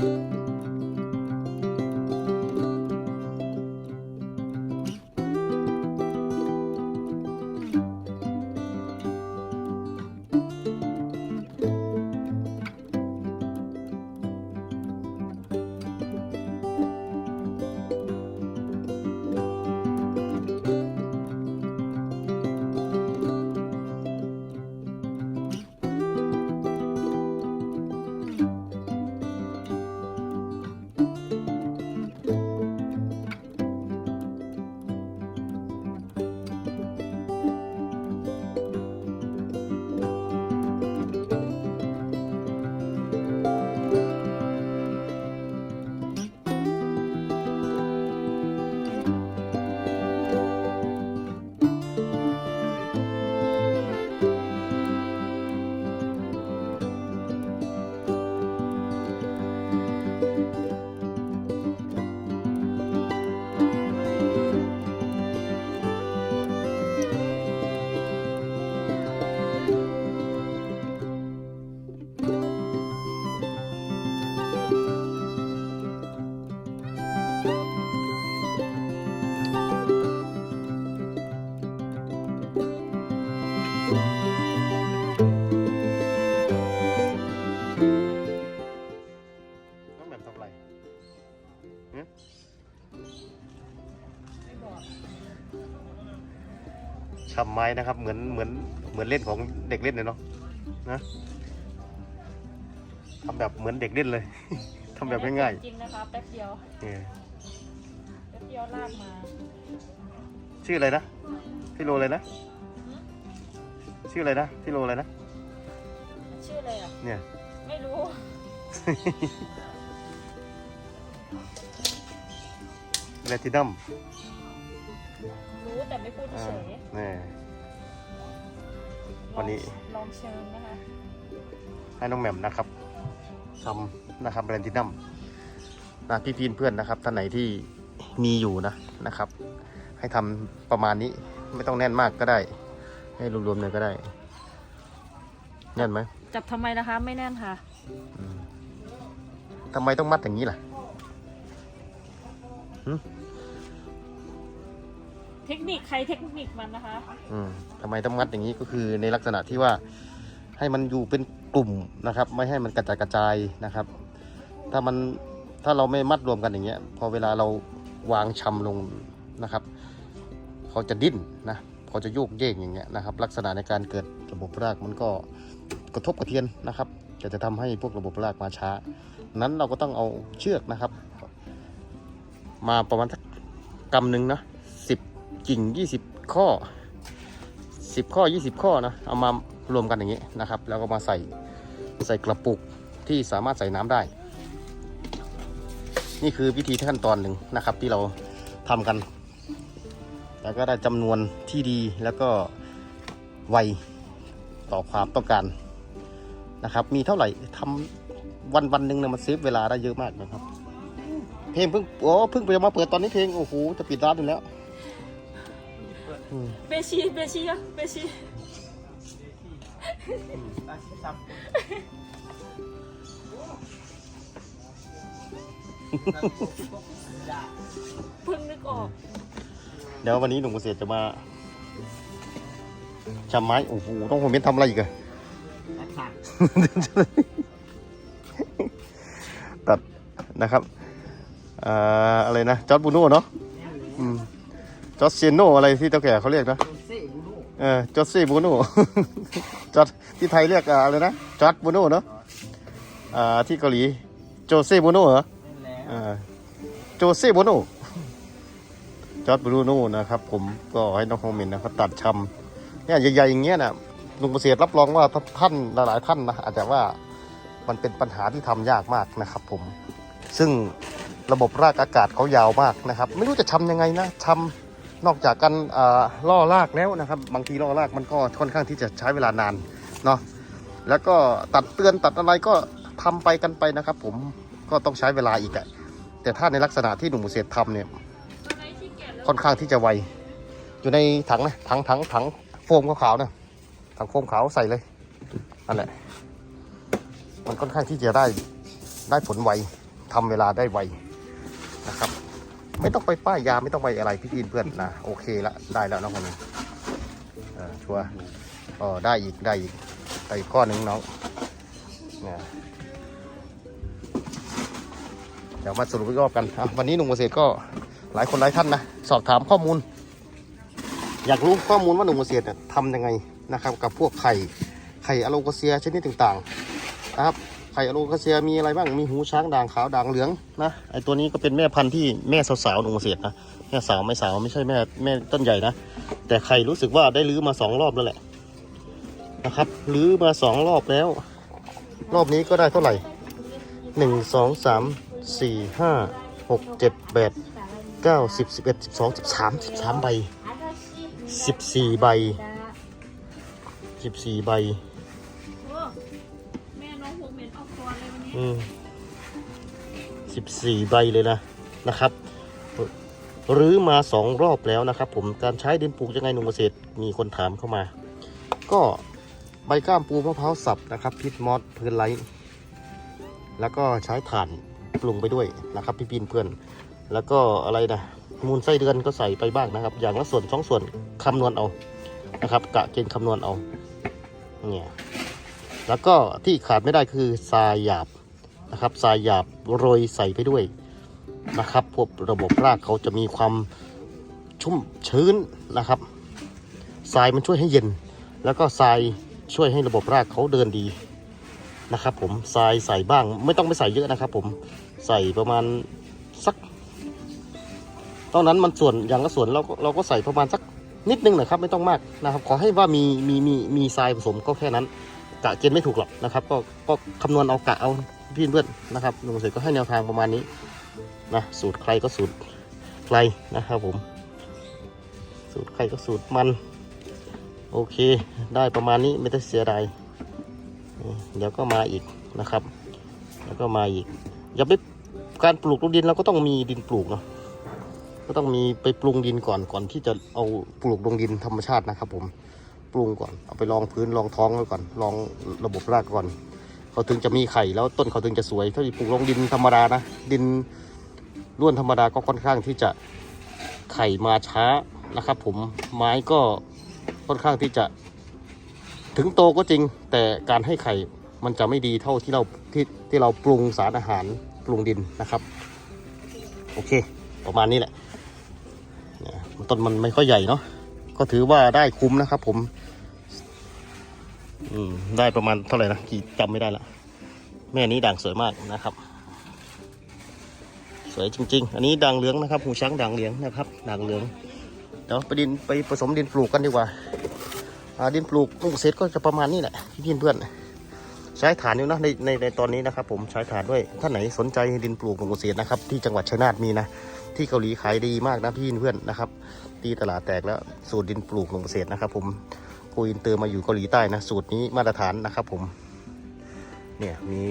น้ ม้นะครับ เหมือนเหมือนเหมือนเล่นของเด็กเล่นเลยเนาะนะทำแบบเหมือนเด็กเล่นเลย ทำแบบง่ายจริงนะคะแป๊บเดียวๆเนี่ยแป๊บเดียวลากมา ชื่ออะไรนะพี่โลอะไรนะชื่ออะไรนะพี่โลอะไรนะชื่ออะไรอะเนี่ยไม่รู้แลตินัมรู้แต่ไม่พูดอ่าเฉยนี่ๆ วันนี้ลองเชิญนะคะให้น้องแหม่มนะครับทำนะครับแลตินัมนะพี่พีนเพื่อนนะครับท่านไหนที่มีอยู่นะนะครับ ให้ทำประมาณนี้ไม่ต้องแน่นมากก็ได้ ให้รวมๆเลยก็ได้ แน่นไหมจับทำไมนะคะ ไม่แน่นค่ะอืมทำไมต้องมัดอย่างนี้ล่ะ เทคนิคใครเทคนิคมันนะคะ อืมทำไมต้องมัดอย่างนี้ก็คือในลักษณะที่ว่าให้มันอยู่เป็นกลุ่มนะครับ ไม่ให้มันกระจายกระจายนะครับ ถ้ามันถ้าเราไม่มัดรวมกันอย่างเงี้ย พอเวลาเราวางชำลงนะครับ เขาจะดิ้นนะเขาจะโยกเยกอย่างเงี้ยนะครับ ลักษณะในการเกิดระบบรากมันก็กระทบกระเทือนนะครับจะจะทำให้พวกระบบรากมาช้า นั้นเราก็ต้องเอาเชือกนะครับ มาประมาณสักกำหนึ่งนะ กิ่งยี่สิบข้อสิบข้อยี่สิบข้อนะเอามารวมกันอย่างนี้นะครับ แล้วก็มาใส่ใส่กระปุกที่สามารถใส่น้ำได้ นี่คือวิธีขั้นตอนหนึ่งนะครับที่เราทำกัน แล้วก็ได้จำนวนที่ดีแล้วก็ไวต่อความต้องการนะครับ มีเท่าไหร่ทำวันวันหนึ่งเนี่ยมันเซฟเวลาได้เยอะมากนะครับ เพลงเพิ่งโอ้เพิ่งไปมาเปิดตอนนี้เพลงโอ้โหจะปิดร้านอยู่แล้ว เบชีเบชีอะเบชีเพิ่งนึกออก เดี๋ยววันนี้หนุ่มเกษตรจะมาชำไม้โอ้โหต้องผมเป็นทำอะไรอีกอะตัดนะครับอ่าอะไรนะจอร์ดบูโน่เนาะอืม จอร์ดเซโนอะไรที่เจ้าแก่เขาเรียกนะเออจอร์ดเซบูโน่ จอร์ดที่ไทยเรียกอะไรนะจอร์ดบูโน่เนาะอ่าที่เกาหลีโจเซบูโน่เหรออ่าโจเซบูโน่จอร์ดบรูโน่นะครับ ผมก็ให้น้องโฮมินนะครับตัดชำเนี่ยใหญ่ๆอย่างเงี้ยนะลุงเกษตรรับรองว่าท่านหลายๆท่านนะอาจจะว่ามันเป็นปัญหาที่ทำยากมากนะครับ ผม ซึ่งระบบรากอากาศเขายาวมากนะครับ ไม่รู้จะทำยังไงนะทำ นอกจากการล่อรากแล้วนะครับ บางทีล่อรากมันก็ค่อนข้างที่จะใช้เวลานานเนาะแล้วก็ตัดเตือนตัดอะไรก็ทำไปกันไปนะครับ ผมก็ต้องใช้เวลาอีกอะแต่ถ้าในลักษณะที่หนุ่มเกษทำเนี่ยค่อนข้างที่จะไวอยู่ในถังนะถังถังถังโฟมขาวๆนะถังโฟมขาวใส่เลยนั่นแหละมันค่อนข้างที่จะได้ได้ผลไวทำเวลาได้ไวนะครับ ไม่ต้องไปป้ายยาไม่ต้องไปอะไรพี่พีนเพื่อนนะโอเคละได้แล้วน้องคนนี้ชัวร์อ๋อได้อีกได้อีกได้อีกข้อหนึ่งน้องเนี่ยเดี๋ยวมาสรุปอีกรอบกันอะวันนี้หนุ่มเกษตรก็หลายคนหลายท่านนะสอบถามข้อมูล อยากรู้ข้อมูลว่าหนุ่มเกษตรเนี่ยทำยังไงนะครับ กับพวกไข่ไข่อะโลกาเซียชนิดต่างๆนะครับ ไข่อโลกาเซียมีอะไรบ้างมีหูช้างด่างขาวด่างเหลืองนะไอตัวนี้ก็เป็นแม่พันธุ์ที่แม่สาวๆหนุ่มเกษตรนะแม่สาวไม่สาวไม่ใช่แม่แม่ต้นใหญ่นะแต่ไข่รู้สึกว่าได้ลื้อมาสองรอบแล้วแหละนะครับลื้อมาสองรอบแล้ว รอบนี้ก็ได้เท่าไหร่หนึ่งสองสามสี่ห้าหกเจ็ดแปดเก้าสิบสิบเอ็ดสิบสองสิบสามสิบสามใบสิบสี่ใบสิบสี่ใบ อืมสิบสี่ใบเลยนะนะครับรื้อมาสองรอบแล้วนะครับ ผมการใช้ดินปลูกยังไงหนุ่มเกษตรมีคนถามเข้ามา ก็ใบก้ามปูมะพร้าวสับนะครับพิษมอสเพื่อนไลท์แล้วก็ใช้ถ่านปรุงไปด้วยนะครับ พี่ปีนเพื่อน แล้วก็อะไรนะมูลไส้เดือนก็ใส่ไปบ้างนะครับ อย่างละส่วนสองส่วนคำนวณเอานะครับ กะเกณฑ์คำนวณเอาเนี่ยแล้วก็ที่ขาดไม่ได้คือทรายหยาบ นะครับทรายหยาบโรยใส่ไปด้วยนะครับ พวกระบบรากเขาจะมีความชุ่มชื้นนะครับทรายมันช่วยให้เย็น แล้วก็ทรายช่วยให้ระบบรากเขาเดินดีนะครับ ผมทรายใส่บ้าง ไม่ต้องไปใส่เยอะนะครับ ผมใส่ประมาณสักตอนนั้นมันส่วนอย่างละส่วนเราก็เราก็ใส่ประมาณสักนิดนึงนะครับ ไม่ต้องมากนะครับ ขอให้ว่ามีมีมีมีทรายผสมก็แค่นั้นกะเกณฑ์ไม่ถูกหรอกนะครับ ก็ก็คำนวณเอากะเอา พี่เพื่อนนะครับลุงเสร็จก็ให้แนวทางประมาณนี้นะสูตรใครก็สูตรใครนะครับผม สูตรใครก็สูตรมัน โอเค ได้ประมาณนี้ไม่ต้องเสียดายเดี๋ยวก็มาอีกนะครับ แล้วก็มาอีก อย่าไปการปลูกลงดินเราก็ต้องมีดินปลูกเนาะก็ต้องมีไปปรุงดินก่อนก่อนที่จะเอาปลูกลงดินธรรมชาตินะครับผมปรุงก่อนเอาไปลองพื้นลองท้องไว้ก่อนลองระบบรากก่อน เขาถึงจะมีไข่แล้วต้นเขาถึงจะสวย ถ้าปลูกลงดินธรรมดานะ ดินร่วนธรรมดาก็ค่อนข้างที่จะไข่มาช้านะครับผมไม้ก็ค่อนข้างที่จะ ถึงโตก็จริง แต่การให้ไข่มันจะไม่ดีเท่าที่เราที่ที่เราปรุงสารอาหารปรุงดินนะครับ โอเค ประมาณนี้แหละต้นมันไม่ค่อยใหญ่เนาะก็ถือว่าได้คุ้มนะครับผม อืมได้ประมาณเท่าไหร่นะกี่จำไม่ได้ละแม่นี้ด่างสวยมากนะครับ สวยจริง ๆ อันนี้ด่างเหลืองนะครับหูช้างด่างเหลืองนะครับด่างเหลืองเดี๋ยวไปดินไปผสมดินปลูกกันดีกว่าดินปลูกลูกเกษตรก็จะประมาณนี้แหละพี่เพื่อนใช้ฐานอยู่นะในในในตอนนี้นะครับผมใช้ฐานด้วยท่านไหนสนใจดินปลูกลูกเกษตรนะครับ ที่จังหวัดชัยนาทมีนะ ที่เกาหลีขายดีมากนะพี่เพื่อนนะครับ ตีตลาดแตกแล้วสูตรดินปลูกลงเกษตรนะครับผม กูอินเตอร์มาอยู่เกาหลีใต้นะ สูตรนี้มาตรฐานนะครับผม เนี่ยมี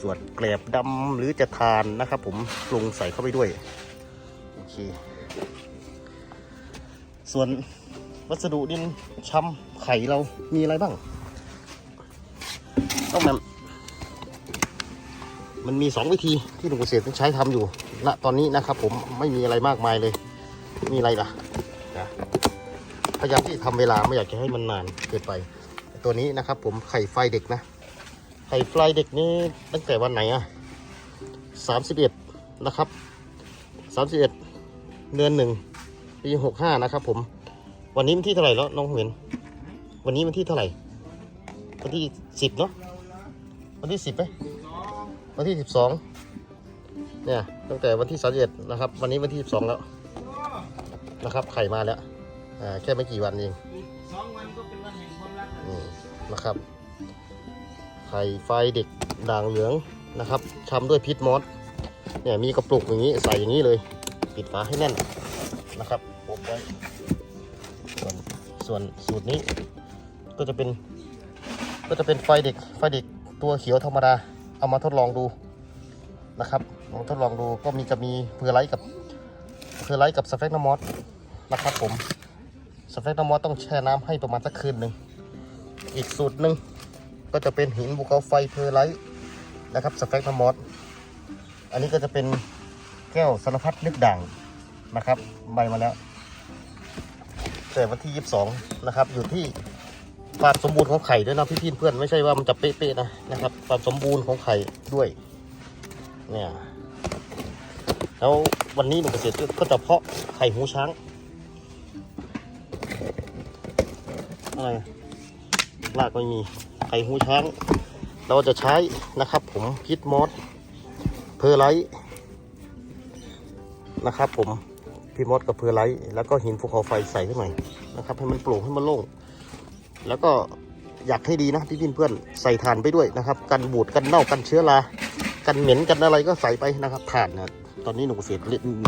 ส่วนแกลบดำหรือจะทานนะครับผมปรุงใส่เข้าไปด้วย โอเค ส่วนวัสดุดินช้ำไข่เรามีอะไรบ้าง ต้องแบบมันมีสองวิธีที่หนุ่มเกษตรต้องใช้ทำอยู่ณตอนนี้นะครับผมไม่มีอะไรมากมายเลย มีอะไรล่ะนะ พยายามที่ทำเวลาไม่อยากจะให้มันนานเกินไปตัวนี้นะครับ ผมไข่ไฟเด็กนะ ไข่ไฟเด็กนี่ตั้งแต่วันไหนอะสามสิบเอ็ดนะครับสามสิบเอ็ดเดือนหนึ่งปีหกห้านะครับผมวันนี้วันที่เท่าไหร่แล้วน้องเหวนวันนี้วันที่เท่าไหร่ วันที่สิบเนาะวันที่สิบไหมวันที่สิบสองเนี่ยตั้งแต่วันที่สามเอ็ดนะครับ วันนี้วันที่สิบสองแล้วนะครับ ไข่มาแล้ว อ่าแค่ไม่กี่วันเองสองวันก็เป็นวันแห่งความรักแล้วอืมนะครับ ไข่ไฟเด็กด่างเหลืองนะครับชำด้วยพิษมอสเนี่ยมีกระปุกอย่างนี้ใส่อย่างนี้เลย ปิดฝาให้แน่นนะครับปบไว้ส่วนส่วนสูตรนี้ ก็จะเป็น ก็จะเป็นไฟเด็กไฟเด็กตัวเขียวธรรมดา เอามาทดลองดูนะครับลองทดลองดูก็มีจะมีเพอร์ไลท์กับเพอร์ไลท์กับสเฟกนามอสนะครับผม สเฟกนามอสต้องแช่น้ำให้ประมาณสักคืนหนึ่ง อีกสูตรหนึ่งก็จะเป็นหินภูเขาไฟเพอร์ไลท์นะครับสเฟกนามอสอันนี้ก็จะเป็นแก้วสารพัดนึกด่างนะครับ ใบมาแล้วแต่วันที่ 22 นะครับ อยู่ที่ความสมบูรณ์ของไข่ด้วยนะพี่พี่เพื่อนไม่ใช่ว่ามันจะเป๊ะๆนะนะครับความสมบูรณ์ของไข่ด้วยเนี่ยแล้ววันนี้หนุ่มเกษตรก็จะเพาะไข่หูช้าง อะไรลากไม่มีไข่หูช้าง เราจะใช้นะครับผมพิษมอสเพอร์ไลท์นะครับผมพิษมอสกับเพอร์ไลท์แล้วก็หินภูเขาไฟใส่ขึ้นหน่อยนะครับ ให้มันโปร่งให้มันโล่งแล้วก็อยากให้ดีนะพี่พี่เพื่อนใส่ถ่านไปด้วยนะครับ กันบูดกันเน่ากันเชื้อรากันเหม็นกันอะไรก็ใส่ไปนะครับถ่านนะตอนนี้หนุ่มเกษตร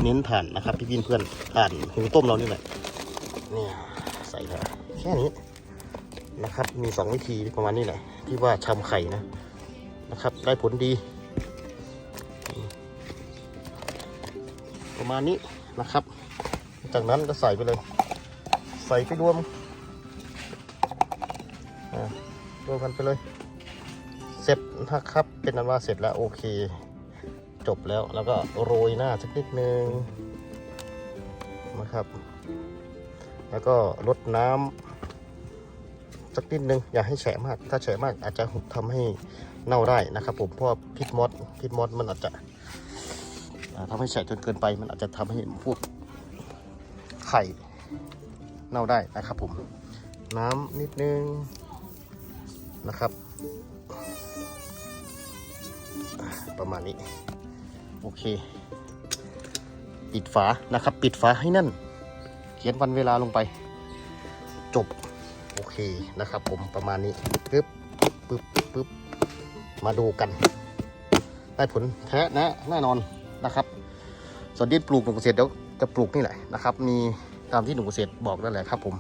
เน้นถ่านนะครับ พี่พี่เพื่อนถ่านหุงต้มเรานี่แหละเนี่ยใส่เข้าไปแค่นี้ นะครับ มีสองวิธีประมาณนี้แหละ ที่ว่าชำไข่นะนะครับ ได้ผลดี ประมาณนี้นะครับ จากนั้นก็ใส่ไปเลย ใส่ไปรวมรวมกันไปเลย เสร็จนะครับ เป็นอันว่าเสร็จแล้วโอเค จบแล้วแล้วก็โรยหน้าสักนิดนึงนะครับ แล้วก็ลดน้ำ สักนิดนึงอย่าให้แฉะมาก ถ้าแฉะมากอาจจะทำให้เน่าได้นะครับผมเพราะพิษมดพิษมดมันอาจจะอ่าทำให้แฉะจนเกินไป มันอาจจะทำให้พวกไข่เน่าได้นะครับผมน้ำนิดนึงนะครับ ประมาณนี้โอเค ปิดฝานะครับ ปิดฝาให้นั่น เขียนวันเวลาลงไป จบ เคนะครับ ผมประมาณนี้ปึ๊บปึ๊บปึ๊บมาดูกัน ได้ผลแท้แนะแน่นอนนะครับส่วนดินปลูกหนุ่มเกษตรเดี๋ยวจะปลูกนี่แหละนะครับ มีตามที่หนุ่มเกษตรบอกนั่นแหละครับ ผม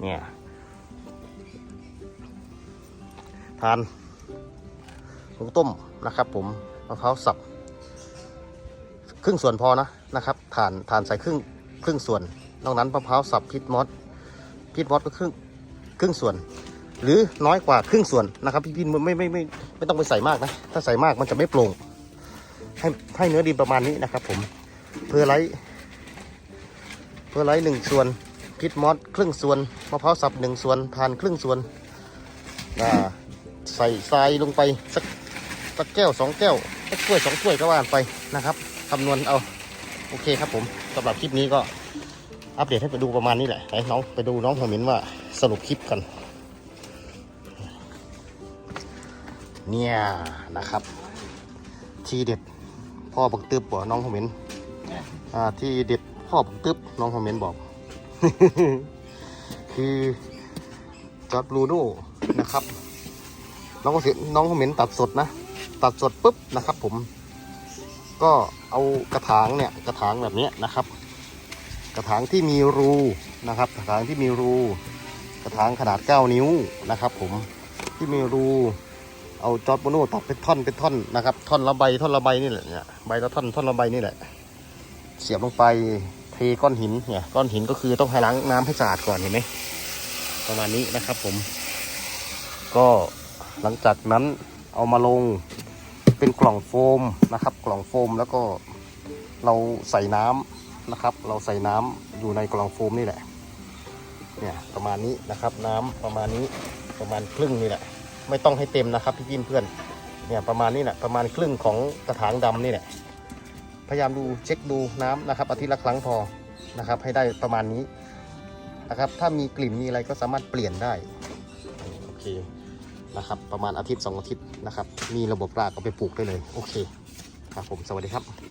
เนี่ยทานหุงต้มนะครับ ผมมะพร้าวสับ ครึ่งส่วนพอนะนะครับทานทานใส่ครึ่งครึ่งส่วน นอกนั้นมะพร้าวสับพิษมอสพิษมอสก็ครึ่ง ครึ่งส่วน หรือน้อยกว่าครึ่งส่วนนะครับ พี่พี่ไม่ไม่ไม่ไม่ไม่ต้องไปใส่มากนะ ถ้าใส่มากมันจะไม่โปร่ง ให้ให้เนื้อดินประมาณนี้นะครับ ผมเพื่อไลท์เพื่อไลท์หนึ่งส่วนพิษมอสครึ่งส่วนมะพร้าวสับหนึ่งส่วนทานครึ่งส่วนอ่าใส่ทรายลงไปสักสักแก้วสองแก้วสักถ้วยสองถ้วยก็ว่าไปนะครับคำนวณเอา โอเคครับผมสำหรับคลิปนี้ก็ อัปเดตให้ไปดูประมาณนี้แหละให้น้องไปดูน้องผมเห็นว่าสรุปคลิปกัน เนี่ยนะครับ ทีเด็ดพ่อบักตึบบอกน้องผมเห็นอ่าที่เด็ดพ่อบักตึบน้องผมเห็นบอก คือจอดบลูโน่นะครับน้องก็เสียน้องผมเห็นต์ตัดสดนะ ตัดสดปุ๊บนะครับผม ก็เอากระถางเนี่ยกระถางแบบนี้นะครับ กระถางที่มีรูนะครับ กระถางที่มีรู กระถางขนาด 9 นิ้วนะครับ ผมที่มีรูเอาจอร์ดโบโน่ตัดเป็นท่อนเป็นท่อนนะครับ ท่อนละใบท่อนละใบนี่แหละเนี่ยใบละท่อนท่อนละใบนี่แหละ เสียบลงไปเทก้อนหินเนี่ยก้อนหินก็คือต้องให้ล้างน้ำให้สะอาดก่อนเห็นไหมประมาณนี้นะครับ ผม ก็หลังจากนั้นเอามาลงเป็นกล่องโฟมนะครับ กล่องโฟมแล้วก็เราใส่น้ำ นะครับ เราใส่น้ำอยู่ในกล่องโฟมนี่แหละเนี่ยประมาณนี้นะครับ น้ำประมาณนี้ประมาณครึ่งนี่แหละ ไม่ต้องให้เต็มนะครับพี่ยินเพื่อนเนี่ยประมาณนี้แหละประมาณครึ่งของกระถางดำนี่แหละพยายามดูเช็คดูน้ำนะครับอาทิตย์ละครั้งพอนะครับ ให้ได้ประมาณนี้นะครับ ถ้ามีกลิ่นมีอะไรก็สามารถเปลี่ยนได้โอเคนะครับ ประมาณอาทิตย์สองอาทิตย์นะครับ มีระบบรากเอาไปปลูกได้เลย โอเคครับผมสวัสดีครับ